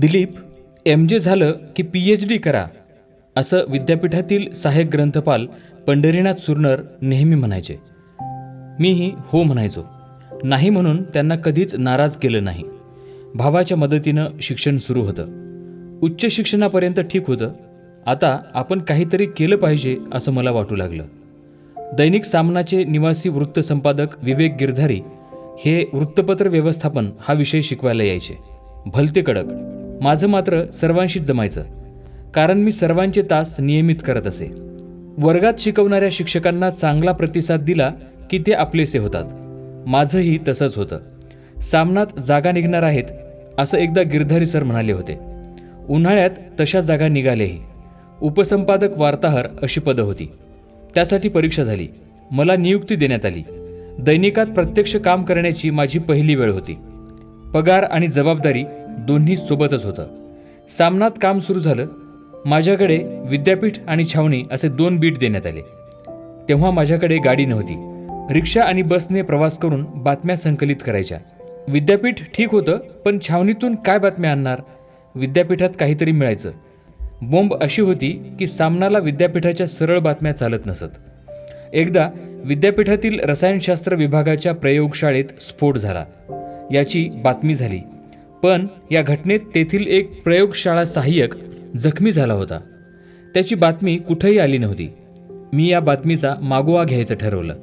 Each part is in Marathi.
दिलीप एम जे झालं की पी एच डी करा असं विद्यापीठातील सहाय्यक ग्रंथपाल पंढरीनाथ सुरनर नेहमी म्हणायचे. मीही हो म्हणायचो. नाही म्हणून त्यांना कधीच नाराज केलं नाही. भावाच्या मदतीनं शिक्षण सुरू होतं. उच्च शिक्षणापर्यंत ठीक होतं. आता आपण काहीतरी केलं पाहिजे असं मला वाटू लागलं. दैनिक सामनाचे निवासी वृत्त संपादक विवेक गिरधारी हे वृत्तपत्र व्यवस्थापन हा विषय शिकवायला यायचे. भलते कडक. माझं मात्र सर्वांशीच जमायचं. कारण मी सर्वांचे तास नियमित करत असे. वर्गात शिकवणाऱ्या शिक्षकांना चांगला प्रतिसाद दिला की ते आपलेसे होतात. माझंही तसंच होतं. सामनात जागा निघणार आहेत असं एकदा गिरधारी सर म्हणाले होते. उन्हाळ्यात तशा जागा निघाल्याही उपसंपादक वार्ताहर अशी पदं होती. त्यासाठी परीक्षा झाली. मला नियुक्ती देण्यात आली. दैनिकात प्रत्यक्ष काम करण्याची माझी पहिली वेळ होती. पगार आणि जबाबदारी दोन्ही सोबतच होतं. सामनात काम सुरू झालं. माझ्याकडे विद्यापीठ आणि छावणी असे दोन बीट देण्यात आले. तेव्हा माझ्याकडे गाडी नव्हती. रिक्षा आणि बसने प्रवास करून बातम्या संकलित करायच्या. विद्यापीठ ठीक होतं पण छावणीतून काय बातम्या आणणार? विद्यापीठात काहीतरी मिळायचं. बोंब अशी होती की सामनाला विद्यापीठाच्या सरळ बातम्या चालत नसत. एकदा विद्यापीठातील रसायनशास्त्र विभागाच्या प्रयोगशाळेत स्फोट झाला. याची बातमी झाली. पण या घटनेत तेथील एक प्रयोगशाळा सहाय्यक जखमी झाला होता. त्याची बातमी कुठेही आली नव्हती. मी या बातमीचा मागोवा घ्यायचं ठरवलं.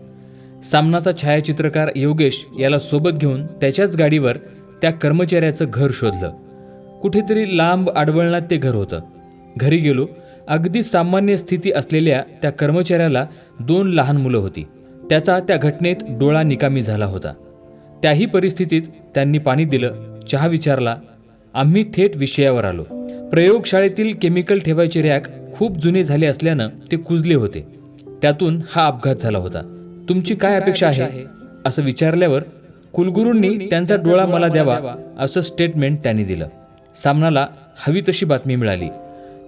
सामनाचा छायाचित्रकार योगेश याला सोबत घेऊन त्याच्याच गाडीवर त्या कर्मचाऱ्याचं घर शोधलं. कुठेतरी लांब आडवळणात ते घर होतं. घरी गेलो. अगदी सामान्य स्थिती असलेल्या त्या कर्मचाऱ्याला दोन लहान मुलं होती. त्याचा त्या घटनेत डोळा निकामी झाला होता. त्याही परिस्थितीत त्यांनी पाणी दिलं. चहा विचारला आम्ही थेट विषयावर आलो. प्रयोगशाळेतील केमिकल ठेवायचे रॅक खूप जुने झाले असल्यानं ते कुजले होते. त्यातून हा अपघात झाला होता. तुमची काय अपेक्षा आहे? असं विचारल्यावर कुलगुरूंनी त्यांचा डोळा मला द्यावा असं स्टेटमेंट त्यांनी दिलं. सामनाला हवी तशी बातमी मिळाली.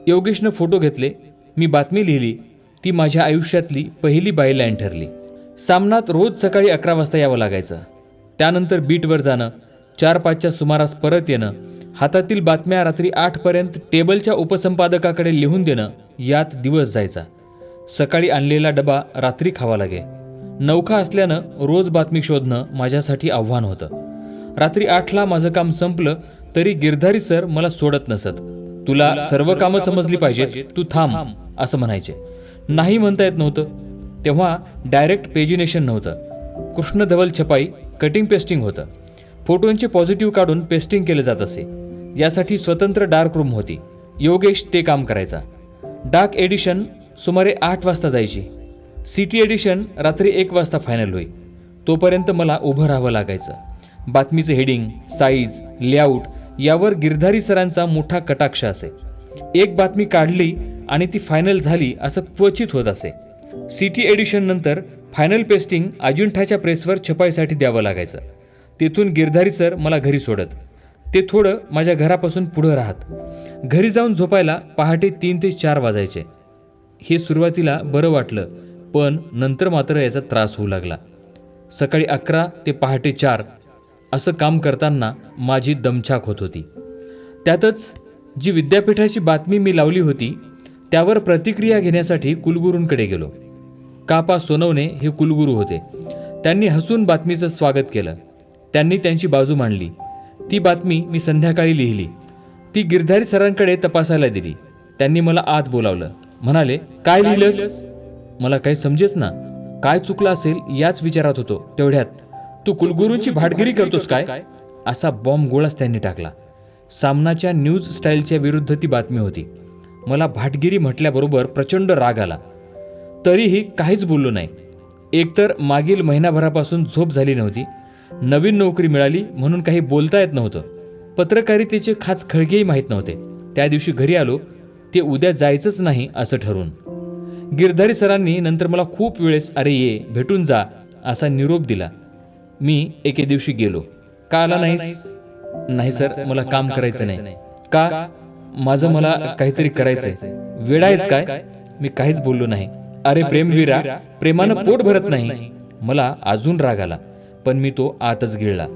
योगेशनं फोटो घेतले. मी बातमी लिहिली. ती माझ्या आयुष्यातली पहिली बायलाईन ठरली. सामनात रोज सकाळी अकरा वाजता यावं लागायचं. त्यानंतर बीटवर जाणं. चार पाचच्या सुमारास परत येणं हातातील बातम्या रात्री आठपर्यंत टेबलच्या उपसंपादकाकडे लिहून देणं यात दिवस जायचा. सकाळी आणलेला डबा रात्री खावा लागे. नौखा असल्यानं रोज बातमी शोधणं माझ्यासाठी आव्हान होतं. रात्री आठला माझं काम संपलं तरी गिरधारी सर मला सोडत नसत. तुला सर्व कामं समजली पाहिजेत तू थांब. असं म्हणायचे. नाही म्हणता येत नव्हतं. तेव्हा डायरेक्ट पेजिनेशन नव्हतं. कृष्णधवल छपाई कटिंग पेस्टिंग होतं. फोटोंचे पॉझिटिव्ह काढून पेस्टिंग केले जात असे. यासाठी स्वतंत्र डार्क रूम होती. योगेश ते काम करायचा. डार्क एडिशन सुमारे आठ वाजता जायची. सिटी एडिशन रात्री एक वाजता फायनल होई तोपर्यंत मला उभं राहावं लागायचं. बातमीचं हेडिंग साईज लेआउट यावर गिरधारी सरांचा मोठा कटाक्ष असे. एक बातमी काढली आणि ती फायनल झाली असं क्वचित होत असे. सिटी एडिशननंतर फायनल पेस्टिंग अजिंठाच्या प्रेसवर छपाईसाठी द्यावं लागायचं. तेथून गिरधारी सर मला घरी सोडत. ते थोडं माझ्या घरापासून पुढं राहत. घरी जाऊन झोपायला पहाटे तीन ते चार वाजायचे. हे सुरुवातीला बरं वाटलं पण नंतर मात्र याचा त्रास होऊ लागला. सकाळी अकरा ते पहाटे चार असं काम करताना माझी दमछाक होत होती. त्यातच जी विद्यापीठाची बातमी मी लावली होती त्यावर प्रतिक्रिया घेण्यासाठी कुलगुरूंकडे गेलो. कापा सोनवणे हे कुलगुरू होते. त्यांनी हसून बातमीचं स्वागत केलं. त्यांनी त्यांची बाजू मांडली. ती बातमी मी संध्याकाळी लिहिली. ती गिरधारी सरांकडे तपासायला दिली. त्यांनी मला आत बोलावलं. म्हणाले काय लिहिलंस? मला काही समजेच ना. काय चुकलं असेल याच विचारात होतो. तेवढ्यात. तू कुलगुरूंची भाटगिरी करतोस काय? असा बॉम्ब गोळाच त्यांनी टाकला. सामनाच्या न्यूज स्टाईलच्या विरुद्ध ती बातमी होती. मला भाटगिरी म्हटल्याबरोबर प्रचंड राग आला. तरीही काहीच बोललो नाही. एकतर मागील महिनाभरापासून झोप झाली नव्हती. नवीन नोकरी मिळाली म्हणून काही बोलता येत नव्हतं. पत्रकारितेचे खास खळगेही माहीत नव्हते. त्या दिवशी घरी आलो ते उद्या जायचंच नाही असं ठरवून. गिरधारी सरांनी नंतर मला खूप वेळेस अरे ये भेटून जा असा निरोप दिला. मी एके दिवशी गेलो. का आला नाहीस? नाही सर मला काम करायचं नाही. का? माझं मला काहीतरी करायचंय. वेळायच काय? मी काहीच बोललो नाही. अरे प्रेमवीरा प्रेमानं पोट भरत नाही. मला अजून राग आला. पण मी तो आतच गिळला.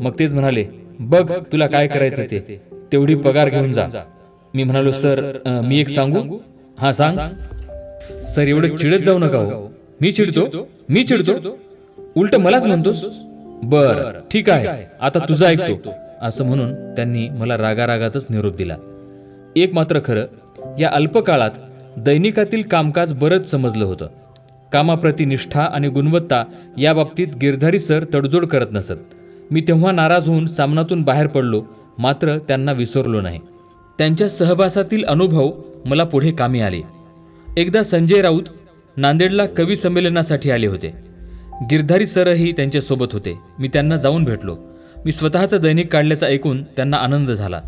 मग तेच म्हणाले बघ तुला काय करायचं ते. तेवढी पगार घेऊन जा. मी म्हणालो सर मी एक सांगू? हां सांग. सर एवढं चिडत जाऊ नका हो. मी चिडतो? मी चिडतो. उलट मलाच म्हणतोस? बर ठीक आहे. आता तुझं ऐकतो. असं म्हणून त्यांनी मला रागारागातच निरोप दिला. एक मात्र खरं या अल्पकाळात दैनिकातील कामकाज बरंच समजलं होतं. कामाप्रती निष्ठा आणि गुणवत्ता या बाबतीत गिरधारी सर तडजोड करत नसत. मी तेव्हा नाराज होऊन सामनातून बाहेर पडलो मात्र त्यांना विसरलो नाही. त्यांच्या सहवासातील अनुभव मला पुढे कामी आले. एकदा संजय राऊत नांदेडला कवी संमेलनासाठी आले होते. गिरधारी सरही त्यांच्यासोबत होते. मी त्यांना जाऊन भेटलो. मी स्वतःचं दैनिक काढल्याचा ऐकून त्यांना आनंद झाला.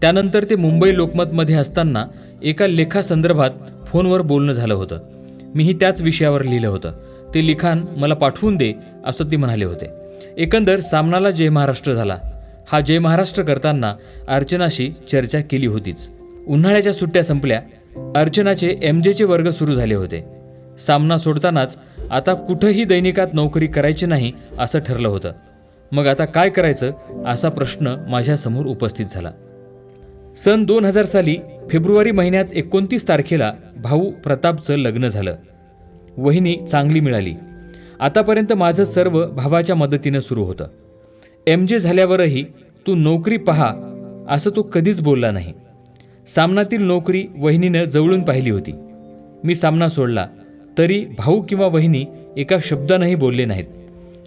त्यानंतर ते मुंबई लोकमतमध्ये असताना एका लेखासंदर्भात फोनवर बोलणं झालं होतं. मीही त्याच विषयावर लिहिलं होतं. ते लिखाण मला पाठवून दे असं ते म्हणाले होते. एकंदर सामनाला जय महाराष्ट्र झाला. हा जय महाराष्ट्र करताना अर्चनाशी चर्चा केली होतीच. उन्हाळ्याच्या सुट्ट्या संपल्या. अर्चनाचे एम जेचे वर्ग सुरू झाले होते. सामना सोडतानाच आता कुठंही दैनिकात नोकरी करायची नाही असं ठरलं होतं. मग आता काय करायचं असा प्रश्न माझ्यासमोर उपस्थित झाला. सन दोन हजार साली फेब्रुवारी महिन्यात एकोणतीस तारखेला भाऊ प्रतापचं लग्न झालं. वहिनी चांगली मिळाली. आतापर्यंत माझं सर्व भावाच्या मदतीनं सुरू होतं. एम जे झाल्यावरही तू नोकरी पहा असं तो कधीच बोलला नाही. सामनातील नोकरी वहिनीनं जवळून पाहिली होती. मी सामना सोडला तरी भाऊ किंवा वहिनी एका शब्दानंही बोलले नाहीत.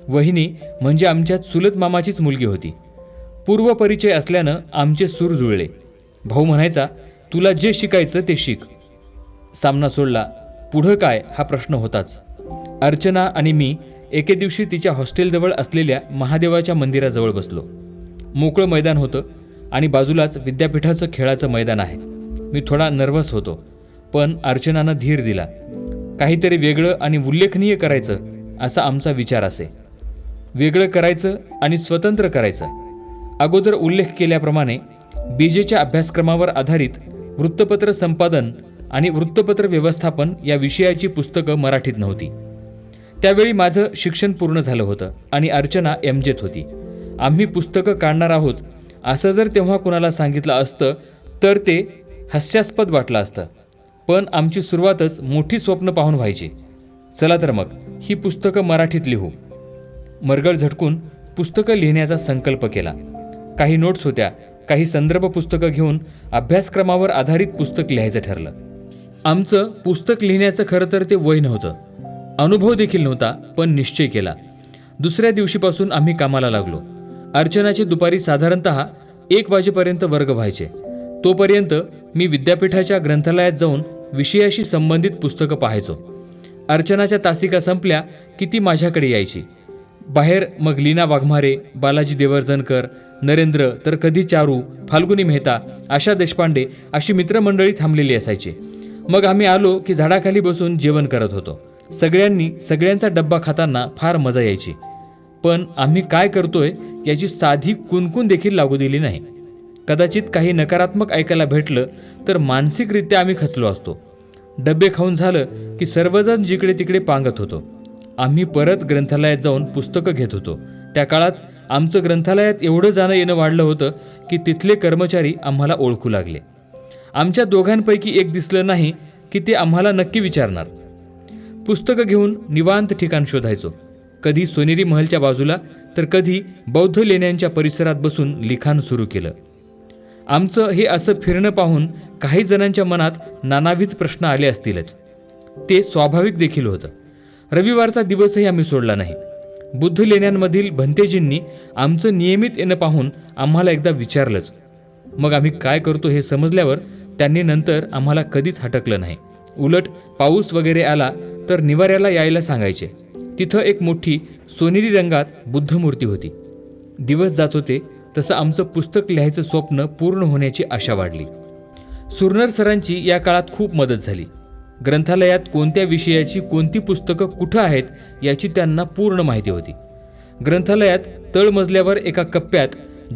वहिनी म्हणजे आमच्या चुलत मामाचीच मुलगी होती. पूर्वपरिचय असल्यानं आमचे सूर जुळले. भाऊ म्हणायचा तुला जे शिकायचं ते शिक. सामना सोडला. पुढं काय? हा प्रश्न होताच. अर्चना आणि मी एके दिवशी तिच्या हॉस्टेलजवळ असलेल्या महादेवाच्या मंदिराजवळ बसलो. मोकळं मैदान होतं आणि बाजूलाच विद्यापीठाचं खेळाचं मैदान आहे. मी थोडा नर्वस होतो पण अर्चनानं धीर दिला. काहीतरी वेगळं आणि उल्लेखनीय करायचं असा आमचा विचार असे. वेगळं करायचं आणि स्वतंत्र करायचं. अगोदर उल्लेख केल्याप्रमाणे बीजेच्या अभ्यासक्रमावर आधारित वृत्तपत्र संपादन आणि वृत्तपत्र व्यवस्थापन या विषयाची पुस्तकं मराठीत नव्हती. त्यावेळी माझं शिक्षण पूर्ण झालं होतं आणि अर्चना एम जेत होती. आम्ही पुस्तकं काढणार आहोत असं जर तेव्हा कुणाला सांगितलं असतं तर ते हास्यास्पद वाटलं असतं. पण आमची सुरुवातच मोठी स्वप्न पाहून व्हायची. चला तर मग ही पुस्तकं मराठीत लिहू. मरगळ झटकून पुस्तकं लिहिण्याचा संकल्प केला. काही नोट्स होत्या काही संदर्भ पुस्तकं घेऊन अभ्यासक्रमावर आधारित पुस्तक लिहायचं ठरलं. आमचं पुस्तक लिहिण्याचं खरं तर ते वय नव्हतं. अनुभव देखील नव्हता पण निश्चय केला. दुसऱ्या दिवशीपासून आम्ही कामाला लागलो. अर्चनाचे दुपारी साधारणत एक वाजेपर्यंत वर्ग व्हायचे. तोपर्यंत मी विद्यापीठाच्या ग्रंथालयात जाऊन विषयाशी संबंधित पुस्तकं पाहायचो. अर्चनाच्या तासिका संपल्या की ती माझ्याकडे यायची. बाहेर मग लीना वाघमारे बालाजी देवर्जनकर नरेंद्र तर कधी चारू फाल्गुनी मेहता आशा देशपांडे अशी मित्रमंडळी थांबलेली असायची. मग आम्ही आलो की झाडाखाली बसून जेवण करत होतो. सगळ्यांनी सगळ्यांचा डब्बा खाताना फार मजा यायची. पण आम्ही काय करतोय याची साधी कुणकुण देखील लागू दिली नाही. कदाचित काही नकारात्मक ऐकायला भेटलं तर मानसिकरित्या आम्ही खचलो असतो. डबे खाऊन झालं की सर्वजण जिकडे तिकडे पांगत होतो. आम्ही परत ग्रंथालयात जाऊन पुस्तकं घेत होतो. त्या काळात आमचं ग्रंथालयात एवढं जाणं येणं वाढलं होतं की तिथले कर्मचारी आम्हाला ओळखू लागले. आमच्या दोघांपैकी एक दिसलं नाही की ते आम्हाला नक्की विचारणार. पुस्तकं घेऊन निवांत ठिकाण शोधायचो. कधी सोनेरी महलच्या बाजूला तर कधी बौद्ध लेण्यांच्या परिसरात बसून लिखाण सुरू केलं. आमचं हे असं फिरणं पाहून काही जणांच्या मनात नानाविध प्रश्न आले असतीलच. ते स्वाभाविक देखील होतं. रविवारचा दिवसही आम्ही सोडला नाही. बुद्ध लेण्यांमधील भंतेजींनी आमचं नियमित येणं पाहून आम्हाला एकदा विचारलंच. मग आम्ही काय करतो हे समजल्यावर त्यांनी नंतर आम्हाला कधीच हटकलं नाही. उलट पाऊस वगैरे आला तर निवाऱ्याला यायला सांगायचे. तिथं एक मोठी सोनेरी रंगात बुद्धमूर्ती होती. दिवस जात होते तसं आमचं पुस्तक लिहायचं स्वप्न पूर्ण होण्याची आशा वाढली. सुरनर सरांची या काळात खूप मदत झाली. ग्रंथालयात कोणत्या विषयाची कोणती पुस्तकं कुठं आहेत याची त्यांना पूर्ण माहिती होती. ग्रंथालयात तळमजल्यावर एका कप्प्यात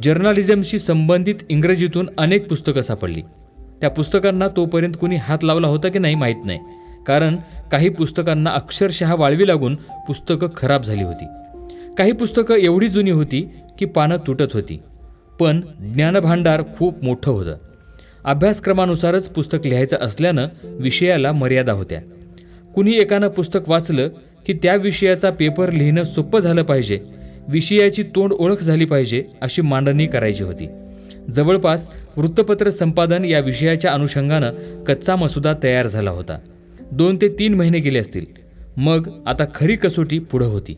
जर्नालिझमशी संबंधित इंग्रजीतून अनेक पुस्तकं सापडली. त्या पुस्तकांना तोपर्यंत कुणी हात लावला होता की नाही माहीत नाही कारण काही पुस्तकांना अक्षरशः वाळवी लागून पुस्तकं खराब झाली होती. काही पुस्तकं एवढी जुनी होती की पानं तुटत होती पण ज्ञानभांडार खूप मोठं होतं. अभ्यासक्रमानुसारच पुस्तक लिहायचं असल्यानं विषयाला मर्यादा होत्या. कुणी एकानं पुस्तक वाचलं की त्या विषयाचा पेपर लिहिणं सोपं झालं पाहिजे विषयाची तोंड ओळख झाली पाहिजे अशी मांडणी करायची होती. जवळपास वृत्तपत्र संपादन या विषयाच्या अनुषंगानं कच्चा मसुदा तयार झाला होता. दोन ते तीन महिने गेले असतील. मग आता खरी कसोटी पुढं होती.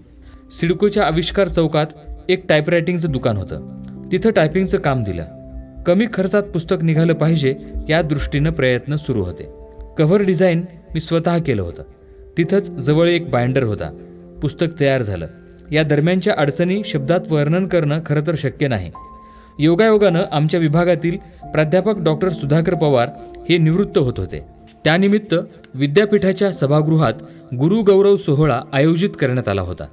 सिडकोच्या आविष्कार चौकात एक टायपरायटिंगचं दुकान होतं. तिथं टायपिंगचं काम दिलं. कमी खर्चात पुस्तक निघालं पाहिजे या दृष्टीनं प्रयत्न सुरू होते. कव्हर डिझाईन मी स्वतः केलं होतं. तिथंच जवळ एक बाइंडर होता. पुस्तक तयार झालं. या दरम्यानच्या अडचणी शब्दात वर्णन करणं खरं तर शक्य नाही. योगायोगानं आमच्या विभागातील प्राध्यापक डॉक्टर सुधाकर पवार हे निवृत्त होत होते. त्यानिमित्त विद्यापीठाच्या सभागृहात गुरुगौरव सोहळा आयोजित करण्यात आला होता.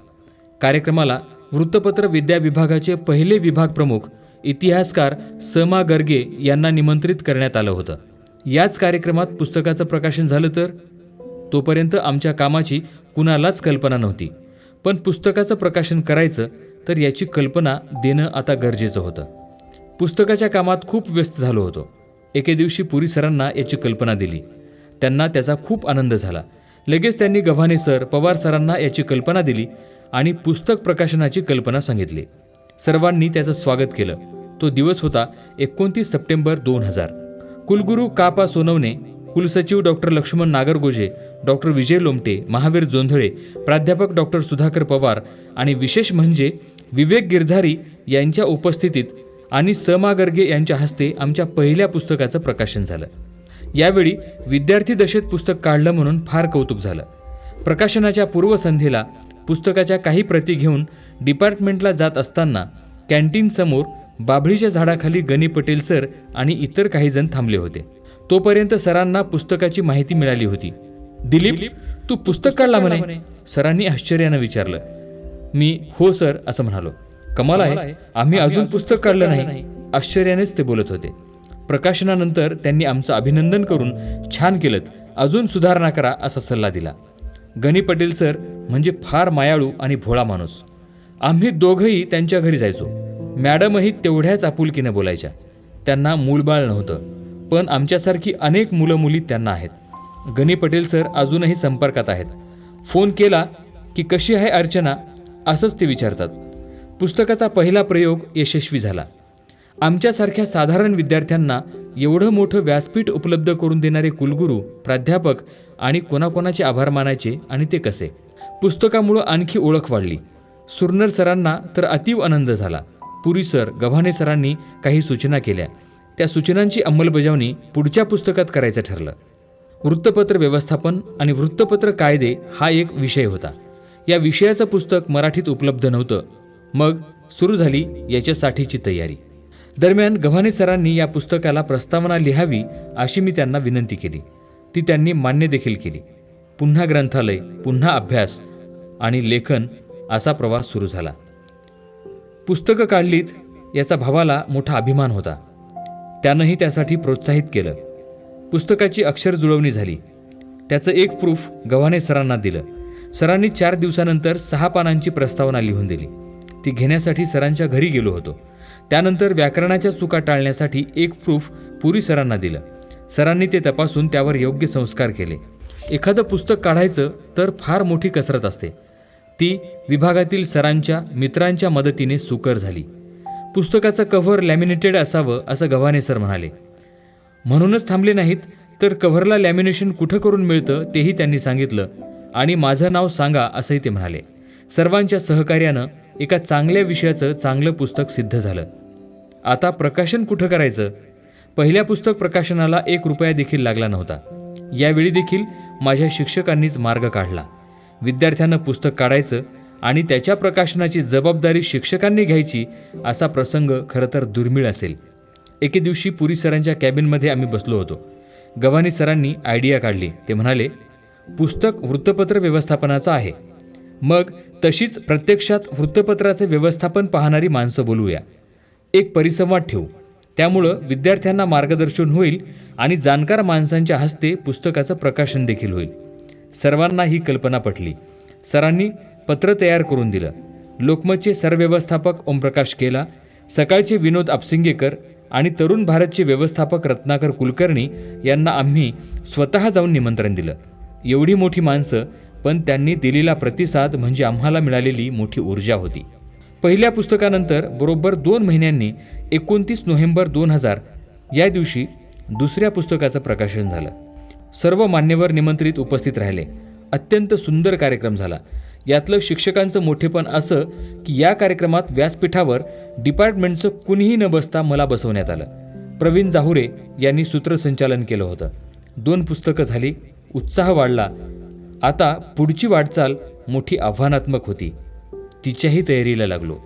कार्यक्रमाला वृत्तपत्र विद्या विभागाचे पहिले विभाग प्रमुख इतिहासकार समा गर्गे यांना निमंत्रित करण्यात आलं होतं. याच कार्यक्रमात पुस्तकाचं प्रकाशन झालं तर? तोपर्यंत आमच्या कामाची कुणालाच कल्पना नव्हती. पण पुस्तकाचं प्रकाशन करायचं तर याची कल्पना देणं आता गरजेचं होतं. पुस्तकाच्या कामात खूप व्यस्त झालो होतो. एके दिवशी पुरी सरांना याची कल्पना दिली. त्यांना त्याचा खूप आनंद झाला. लगेच त्यांनी गव्हाणे सर पवार सरांना याची कल्पना दिली आणि पुस्तक प्रकाशनाची कल्पना सांगितली. सर्वांनी त्याचं स्वागत केलं. तो दिवस होता एकोणतीस सप्टेंबर दोन हजार. कुलगुरू कापा सोनवणे कुलसचिव डॉक्टर लक्ष्मण नागरगोजे डॉक्टर विजय लोमटे महावीर जोंधळे प्राध्यापक डॉक्टर सुधाकर पवार आणि विशेष म्हणजे विवेक गिरधारी यांच्या उपस्थितीत आणि समा गर्गे यांच्या हस्ते आमच्या पहिल्या पुस्तकाचं प्रकाशन झालं. यावेळी विद्यार्थी दशेत पुस्तक काढलं म्हणून फार कौतुक झालं. प्रकाशनाच्या पूर्वसंध्येला पुस्तकाच्या काही प्रती घेऊन डिपार्टमेंटला जात असताना कॅन्टीनसमोर बाभळीच्या झाडाखाली गणी पटेल सर आणि इतर काही जण थांबले होते. तोपर्यंत सरांना पुस्तकाची माहिती मिळाली होती. दिलीप तू पुस्तक काढला म्हणे सरांनी आश्चर्यानं विचारलं. मी हो सर असं म्हणालो. कमाल आहे. आम्ही अजून पुस्तक काढलं नाही. आश्चर्यानेच ते बोलत होते. प्रकाशनानंतर त्यांनी आमचं अभिनंदन करून छान केलं अजून सुधारणा करा असा सल्ला दिला. गणी पटेल सर म्हणजे फार मायाळू आणि भोळा माणूस. आम्ही दोघंही त्यांच्या घरी जायचो. मॅडमही तेवढ्याच आपुलकीनं बोलायच्या. त्यांना मूलबाळ नव्हतं पण आमच्यासारखी अनेक मुलं मुली त्यांना आहेत. गणी पटेल सर अजूनही संपर्कात आहेत. फोन केला की कशी आहे अर्चना? असंच ते विचारतात. पुस्तकाचा पहिला प्रयोग यशस्वी झाला. आमच्यासारख्या साधारण विद्यार्थ्यांना एवढं मोठं व्यासपीठ उपलब्ध करून देणारे कुलगुरू प्राध्यापक आणि कोणाकोणाचे आभार मानायचे आणि ते कसे? पुस्तकामुळं आणखी ओळख वाढली. सुरनर सरांना तर अतीव आनंद झाला. पुरी सर गव्हाणे सरांनी काही सूचना केल्या. त्या सूचनांची अंमलबजावणी पुढच्या पुस्तकात करायचं ठरलं. वृत्तपत्र व्यवस्थापन आणि वृत्तपत्र कायदे हा एक विषय होता. या विषयाचं पुस्तक मराठीत उपलब्ध नव्हतं. मग सुरू झाली याच्यासाठीची तयारी. दरम्यान गव्हाणे सरांनी या पुस्तकाला प्रस्तावना लिहावी अशी मी त्यांना विनंती केली. ती त्यांनी मान्य देखील केली. पुन्हा ग्रंथालय पुन्हा अभ्यास आणि लेखन असा प्रवास सुरू झाला. पुस्तकं काढलीत याचा भावाला मोठा अभिमान होता. त्यानंही त्यासाठी प्रोत्साहित केलं. पुस्तकाची अक्षर जुळवणी झाली. त्याचं एक प्रूफ गव्हाणे सरांना दिलं. सरांनी चार दिवसानंतर सहा पानांची प्रस्तावना लिहून दिली. ती घेण्यासाठी सरांच्या घरी गेलो होतो. त्यानंतर व्याकरणाच्या चुका टाळण्यासाठी एक प्रूफ पुरी सरांना दिलं. सरांनी ते तपासून त्यावर योग्य संस्कार केले. एखादं पुस्तक काढायचं तर फार मोठी कसरत असते. ती विभागातील सरांच्या मित्रांच्या मदतीने सुकर झाली. पुस्तकाचं कव्हर लॅमिनेटेड असावं असं गव्हाणे सर म्हणाले. म्हणूनच थांबले नाहीत तर कव्हरला लॅमिनेशन कुठं करून मिळतं तेही त्यांनी सांगितलं आणि माझं नाव सांगा असंही ते म्हणाले. सर्वांच्या सहकार्यानं एका चांगल्या विषयाचं चांगलं पुस्तक सिद्ध झालं. आता प्रकाशन कुठं करायचं? पहिल्या पुस्तक प्रकाशनाला एक रुपया देखील लागला नव्हता. यावेळी देखील माझ्या शिक्षकांनीच मार्ग काढला. विद्यार्थ्यांना पुस्तक काढायचं आणि त्याच्या प्रकाशनाची जबाबदारी शिक्षकांनी घ्यायची असा प्रसंग खरं तर दुर्मिळ असेल. एके दिवशी पुरी सरांच्या कॅबिनमध्ये आम्ही बसलो होतो. गव्हाणी सरांनी आयडिया काढली. ते म्हणाले पुस्तक वृत्तपत्र व्यवस्थापनाचं आहे. मग तशीच प्रत्यक्षात वृत्तपत्राचे व्यवस्थापन पाहणारी माणसं बोलूया. एक परिसंवाद ठेवू. त्यामुळं विद्यार्थ्यांना मार्गदर्शन होईल आणि जाणकार माणसांच्या हस्ते पुस्तकाचं प्रकाशन देखील होईल. सर्वांना ही कल्पना पटली. सरांनी पत्र तयार करून दिलं. लोकमतचे सरव्यवस्थापक ओमप्रकाश केला सकाळचे विनोद आपसिंगेकर आणि तरुण भारतचे व्यवस्थापक रत्नाकर कुलकर्णी यांना आम्ही स्वतः जाऊन निमंत्रण दिलं. एवढी मोठी माणसं पण त्यांनी दिलेला प्रतिसाद म्हणजे आम्हाला मिळालेली मोठी ऊर्जा होती. पहिल्या पुस्तकानंतर बरोबर दोन महिन्यांनी एकोणतीस नोव्हेंबर दोन हजार या दिवशी दुसऱ्या पुस्तकाचं प्रकाशन झालं. सर्व मान्यवर निमंत्रित उपस्थित राहिले. अत्यंत सुंदर कार्यक्रम झाला. यातलं शिक्षकांचं मोठेपण असं की या कार्यक्रमात व्यासपीठावर डिपार्टमेंटचं कुणीही न बसता मला बसवण्यात आलं. प्रवीण जाहुरे यांनी सूत्रसंचालन केलं होतं. दोन पुस्तकं झाली उत्साह वाढला. आता पुढची वाटचाल मोठी आव्हानात्मक होती. तिच्याही तयारीला लागलो.